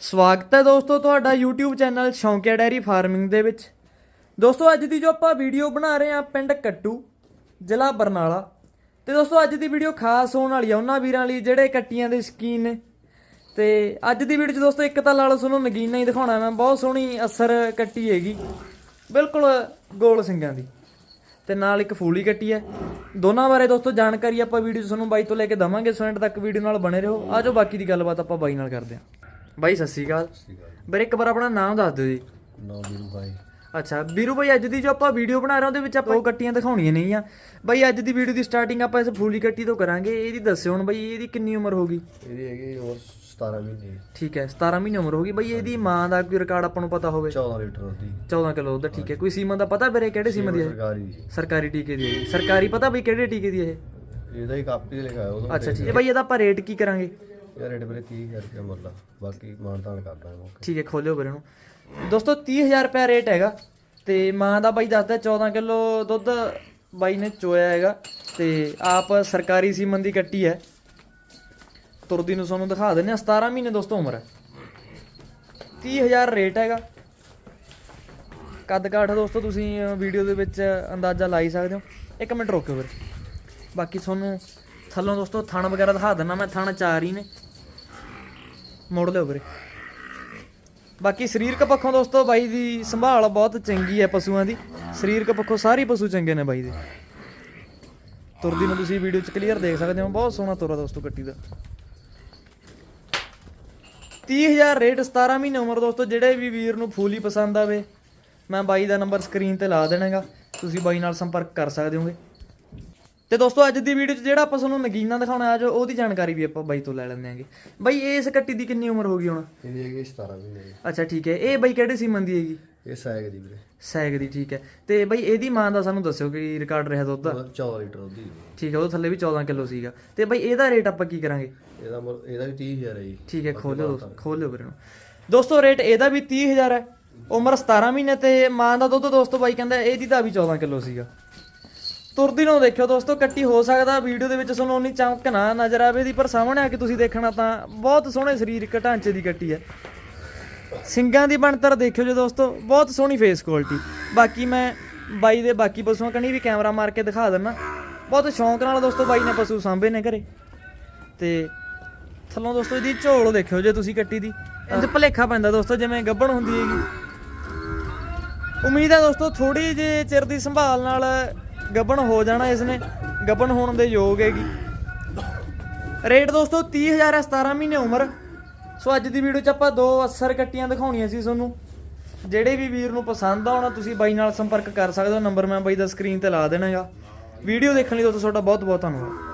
ਸਵਾਗਤ ਹੈ ਦੋਸਤੋ ਤੁਹਾਡਾ YouTube channel Shaunkia dairy farming ਦੇ ਵਿੱਚ। ਦੋਸਤੋ ਅੱਜ ਦੀ ਜੋ ਆਪਾਂ ਵੀਡੀਓ ਬਣਾ ਰਹੇ ਹਾਂ ਪਿੰਡ ਕੱਟੂ, ਜ਼ਿਲ੍ਹਾ ਬਰਨਾਲਾ। ਤੇ ਦੋਸਤੋ ਅੱਜ ਦੀ ਵੀਡੀਓ ਖਾਸ ਹੋਣ ਵਾਲੀ ਆ ਉਹਨਾਂ ਵੀਰਾਂ ਲਈ ਜਿਹੜੇ ਕੱਟੀਆਂ ਦੇ ਸ਼ਕੀਨ ਨੇ। ਤੇ ਅੱਜ ਦੀ ਵੀਡੀਓ 'ਚ ਦੋਸਤੋ ਇੱਕ ਤਾਂ ਲਾਲੋ ਤੁਹਾਨੂੰ ਨਗੀਨਾ ਹੀ ਦਿਖਾਉਣਾ ਮੈਂ, ਬਹੁਤ ਸੋਹਣੀ ਅਸਰ ਕੱਟੀ ਹੈਗੀ। ਬਿਲਕੁਲ ਗੋਲ ਸਿੰਘਾਂ ਦੀ। ਤੇ ਨਾਲ ਇੱਕ ਫੂਲੀ ਕੱਟੀ ਹੈ। ਦੋਨਾਂ ਬਾਰੇ ਦੋਸਤੋ ਜਾਣਕਾਰੀ ਆਪਾਂ ਵੀਡੀਓ ਤੁਹਾਨੂੰ ਬਾਈ ਤੋਂ ਲੈ ਕੇ ਦਵਾਂਗੇ ਸੋ ਐਂਡ ਤੱਕ ਵੀਡੀਓ ਨਾਲ ਬਣੇ ਰਹੋ। ਆਜੋ ਬਾਕੀ ਦੀ ਗੱਲਬਾਤ ਆਪਾਂ ਬਾਈ ਨਾਲ ਕਰਦੇ ਹਾਂ। ਬਾਈ ਸਤਿ ਸ਼੍ਰੀ ਅਕਾਲ। ਵੀਰੇ ਇੱਕ ਵਾਰ ਆਪਣਾ ਨਾਮ ਦੱਸ ਦਿਓ ਜੀ। ਨੌ ਵੀਰੂ ਭਾਈ ਅੱਛਾ ਵੀਰੂ ਭਾਈ ਅੱਜ ਦੀ ਜੋ ਆਪਾਂ ਵੀਡੀਓ ਬਣਾ ਰਹੇ ਹਾਂ ਉਹਦੇ ਵਿੱਚ ਆਪਾਂ ਉਹ ਕੱਟੀਆਂ ਦਿਖਾਉਣੀਆਂ ਨਹੀਂ ਆ। ਬਾਈ ਅੱਜ ਦੀ ਵੀਡੀਓ ਦੀ ਸਟਾਰਟਿੰਗ ਆਪਾਂ ਇਸ ਫੂਲੀ ਕੱਟੀ ਤੋਂ ਕਰਾਂਗੇ। ਇਹਦੀ ਦੱਸਿਓ ਹੁਣ ਬਾਈ ਇਹਦੀ ਕਿੰਨੀ ਉਮਰ ਹੋਗੀ ਇਹਦੀ ਹੈਗੀ ਹੋਰ 17 ਮਹੀਨੇ। ਠੀਕ ਹੈ 17 ਮਹੀਨੇ ਉਮਰ ਹੋਗੀ ਬਾਈ ਇਹਦੀ ਮਾਂ ਦਾ ਕੋਈ ਰਿਕਾਰਡ ਆਪਾਂ ਨੂੰ ਪਤਾ ਹੋਵੇ? 14 ਲੀਟਰ ਦੀ 14 ਕਿਲੋ ਉਹਦਾ ਠੀਕ ਹੈ। ਕੋਈ ਸੀਮਾ ਦਾ ਪਤਾ ਵੀਰੇ ਕਿਹੜੇ ਸੀਮਾ ਦੀ ਹੈ? ਸਰਕਾਰੀ ਦੀ। ਸਰਕਾਰੀ ਟੀਕੇ ਦੀ ਹੈ। ਸਰਕਾਰੀ ਪਤਾ ਬਈ ਕਿਹੜੇ ਟੀਕੇ ਦੀ ਹੈ ਇਹ? ਇਹਦਾ ਹੀ ਕਾਪੀ ਲਿਖਾਇਆ ਉਹਦਾ। ਅੱਛਾ ਠੀਕ ਹੈ। ਬਾਈ ਇਹਦਾ ਆਪਾਂ ਰੇਟ ਕੀ ਕਰਾਂਗੇ? ਯਾਰ ਰੇਟ ਵੀਰੇ 30 ਕਰਕੇ ਮੁੱਲ ਆ। ਬਾਕੀ ਮਾਨਤਾਨ ਕਰਦਾ ਹਾਂ ਠੀਕ ਹੈ, ਖੋਲਿਓ ਵੀਰੇ ਨੂੰ। ਦੋਸਤੋ 30000 ਰੁਪਏ ਰੇਟ ਹੈਗਾ। ਤੇ ਮਾਂ ਦਾ ਬਾਈ ਦੱਸਦਾ 14 ਕਿਲੋ ਦੁੱਧ ਬਾਈ ਨੇ ਚੋਇਆ ਹੈਗਾ। ਤੇ ਆਪ ਸਰਕਾਰੀ ਸੀਮਨ ਦੀ ਕੱਟੀ ਹੈ। ਤੁਰਦੀ ਨੂੰ ਤੁਹਾਨੂੰ ਦਿਖਾ ਦਿੰਦੇ ਆ 17 ਮਹੀਨੇ ਦੋਸਤੋ ਉਮਰ ਹੈ। 30000 ਰੇਟ ਹੈਗਾ। ਕੱਦ ਕਾਠ ਦੋਸਤੋ, ਤੁਸੀਂ ਵੀਡੀਓ ਦੇ ਵਿੱਚ ਅੰਦਾਜ਼ਾ ਲਾਈ ਸਕਦੇ ਹੋ। ਇੱਕ ਮਿੰਟ ਰੋਕਿਓ ਵੀਰੇ। ਬਾਕੀ ਤੁਹਾਨੂੰ ਥੱਲੋਂ ਦੋਸਤੋ ਥਣ ਵਗੈਰਾ ਦਿਖਾ ਦਿੰਦਾ ਮੈਂ। ਥਣ ਚਾਰ ਹੀ ਨੇ। ਮੋੜ ਲਿਓ ਵੀਰੇ। ਬਾਕੀ ਸਰੀਰਕ ਪੱਖੋਂ ਦੋਸਤੋ ਬਾਈ ਦੀ ਸੰਭਾਲ ਬਹੁਤ ਚੰਗੀ ਹੈ ਪਸ਼ੂਆਂ ਦੀ। ਸਰੀਰਕ ਪੱਖੋਂ ਸਾਰੇ ਪਸ਼ੂ ਚੰਗੇ ਨੇ ਬਾਈ ਦੇ। ਤੁਰਦੀ ਨੂੰ ਤੁਸੀਂ ਵੀਡੀਓ 'ਚ ਕਲੀਅਰ ਦੇਖ ਸਕਦੇ ਹੋ। ਬਹੁਤ ਸੋਹਣਾ ਤੁਰਾ ਦੋਸਤੋ ਕੱਟੀ ਦਾ। 30000 ਰੇਟ 17 ਮਹੀਨੇ ਉਮਰ ਦੋਸਤੋ, ਜਿਹੜੇ ਵੀ ਵੀਰ ਨੂੰ ਫੂਲੀ ਪਸੰਦ ਆਵੇ, ਮੈਂ ਬਾਈ ਦਾ ਨੰਬਰ ਸਕਰੀਨ ਤੇ ਲਾ ਦੇਣਾਗਾ। ਤੁਸੀਂ ਬਾਈ ਨਾਲ ਸੰਪਰਕ ਕਰ ਸਕਦੇ ਹੋਗੇ। ਤੇ ਦੋਸਤੋ ਅੱਜ ਦੀ ਵੀਡੀਓ 'ਚ ਜਿਹੜਾ ਆਪਾਂ ਤੁਹਾਨੂੰ ਨਗੀਨਾ ਦਿਖਾਉਣਾ ਅੱਜ ਉਹਦੀ ਜਾਣਕਾਰੀ ਵੀ ਆਪਾਂ ਬਾਈ ਤੋਂ ਲੈ ਲੈਂਦੇ ਆਂਗੇ ਬਾਈ ਇਸ ਕੱਟੀ ਦੀ ਕਿੰਨੀ ਉਮਰ ਹੋ ਗਈ ਹੁਣ? ਇਹਦੀ ਹੈਗੀ 17 ਮਹੀਨੇ ਦੀ ਅੱਛਾ ਠੀਕ ਹੈ। ਇਹ ਬਾਈ ਕਿਹੜੇ ਸੀਮਨ ਦੀ ਹੈਗੀ? ਇਹ ਸਾਇਕ ਦੀ ਵੀਰੇ। ਸੈਗ ਦੀ ਠੀਕ ਹੈ। ਤੇ ਬਾਈ ਇਹਦੀ ਮਾਂ ਦਾ ਸਾਨੂੰ ਦੱਸਿਓ ਕਿ ਰਿਕਾਰਡ ਰਿਹਾ ਦੁੱਧ ਦਾ। ਉਹਦਾ 14 ਲੀਟਰ ਦੀ। ਠੀਕ ਹੈ ਉਹ ਥੱਲੇ ਵੀ 14 ਕਿਲੋ ਸੀਗਾ। ਤੇ ਬਾਈ ਇਹਦਾ ਰੇਟ ਆਪਾਂ ਕੀ ਕਰਾਂਗੇ? ਇਹਦਾ ਇਹਦਾ ਵੀ 30000 ਹੈ ਜੀ। ਠੀਕ ਹੈ ਖੋਲਿਓ ਦੋਸਤੋ ਖੋਲਿਓ ਵੀਰੇ ਨੂੰ। ਦੋਸਤੋ ਰੇਟ ਇਹਦਾ ਵੀ 30000 ਹੈ। ਉਮਰ 17 ਮਹੀਨੇ ਤੇ ਮਾਂ ਦਾ ਦੁੱਧ ਦੋਸਤੋ ਬਾਈ ਕਹਿੰਦਾ ਇਹਦੀ ਦਾ ਵੀ 14 ਕਿਲੋ ਸੀਗਾ। ਤੁਰਦੀ ਨੂੰ ਦੇਖਿਓ ਦੋਸਤੋ ਕੱਟੀ ਹੋ ਸਕਦਾ, ਵੀਡੀਓ ਦੇ ਵਿੱਚ ਤੁਹਾਨੂੰ ਉਨੀ ਚਮਕ ਨਾ ਨਜ਼ਰ ਆਵੇ ਦੀ ਪਰ ਸਾਹਮਣੇ ਆ ਕੇ ਤੁਸੀਂ ਦੇਖਣਾ ਤਾਂ ਬਹੁਤ ਸੋਹਣੇ ਸਰੀਰਕ ਢਾਂਚੇ ਦੀ ਕੱਟੀ ਹੈ। ਸਿੰਗਾਂ ਦੀ ਬਣਤਰ ਦੇਖਿਓ ਜੀ ਦੋਸਤੋ, ਬਹੁਤ ਸੋਹਣੀ ਫੇਸ ਕੁਆਲਿਟੀ ਬਾਕੀ ਮੈਂ ਬਾਈ ਦੇ ਬਾਕੀ ਪਸ਼ੂਆਂ ਕਣੀ ਵੀ ਕੈਮਰਾ ਮਾਰ ਕੇ ਦਿਖਾ ਦਿੰਨਾ। ਬਹੁਤ ਸ਼ੌਂਕ ਨਾਲ ਦੋਸਤੋ, ਬਾਈ ਨੇ ਪਸ਼ੂ ਸਾਂਭੇ ਨੇ ਘਰੇ। ਤੇ ਥੱਲੋਂ ਦੋਸਤੋ, ਇਹਦੀ ਝੋਲ ਦੇਖਿਓ ਜੇ ਤੁਸੀਂ ਕੱਟੀ ਦੀ। ਇੰਜ ਭਲੇਖਾ ਪੈਂਦਾ ਦੋਸਤੋ, ਜਿਵੇਂ ਗੱਬਣ ਹੁੰਦੀ ਹੈਗੀ। ਉਮੀਦ ਹੈ ਦੋਸਤੋ ਥੋੜੀ ਜਿਹੀ ਚਿਰ ਦੀ ਸੰਭਾਲ ਨਾਲ ਗੱਬਣ ਹੋ ਜਾਣਾ ਇਸ ਨੇ ਗੱਬਣ ਹੋਣ ਦੇ ਯੋਗ ਹੈਗੀ। ਰੇਟ ਦੋਸਤੋ 30000 ਹੈ 17 ਮਹੀਨੇ ਉਮਰ। ਸੋ ਅੱਜ ਦੀ ਵੀਡੀਓ 'ਚ ਆਪਾਂ ਦੋ ਅਸਰ ਕੱਟੀਆਂ ਦਿਖਾਉਣੀਆਂ ਸੀ ਤੁਹਾਨੂੰ। ਜਿਹੜੇ ਵੀ ਵੀਰ ਨੂੰ ਪਸੰਦ ਆਉਣਾ, ਤੁਸੀਂ ਬਾਈ ਨਾਲ ਸੰਪਰਕ ਕਰ ਸਕਦੇ ਹੋ। ਨੰਬਰ ਮੈਂ ਬਾਈ ਦਾ ਸਕਰੀਨ ਤੇ ਲਾ ਦੇਣਾਗਾ। ਵੀਡੀਓ ਦੇਖਣ ਲਈ ਦੋਸਤੋ ਤੁਹਾਡਾ ਬਹੁਤ ਬਹੁਤ ਧੰਨਵਾਦ।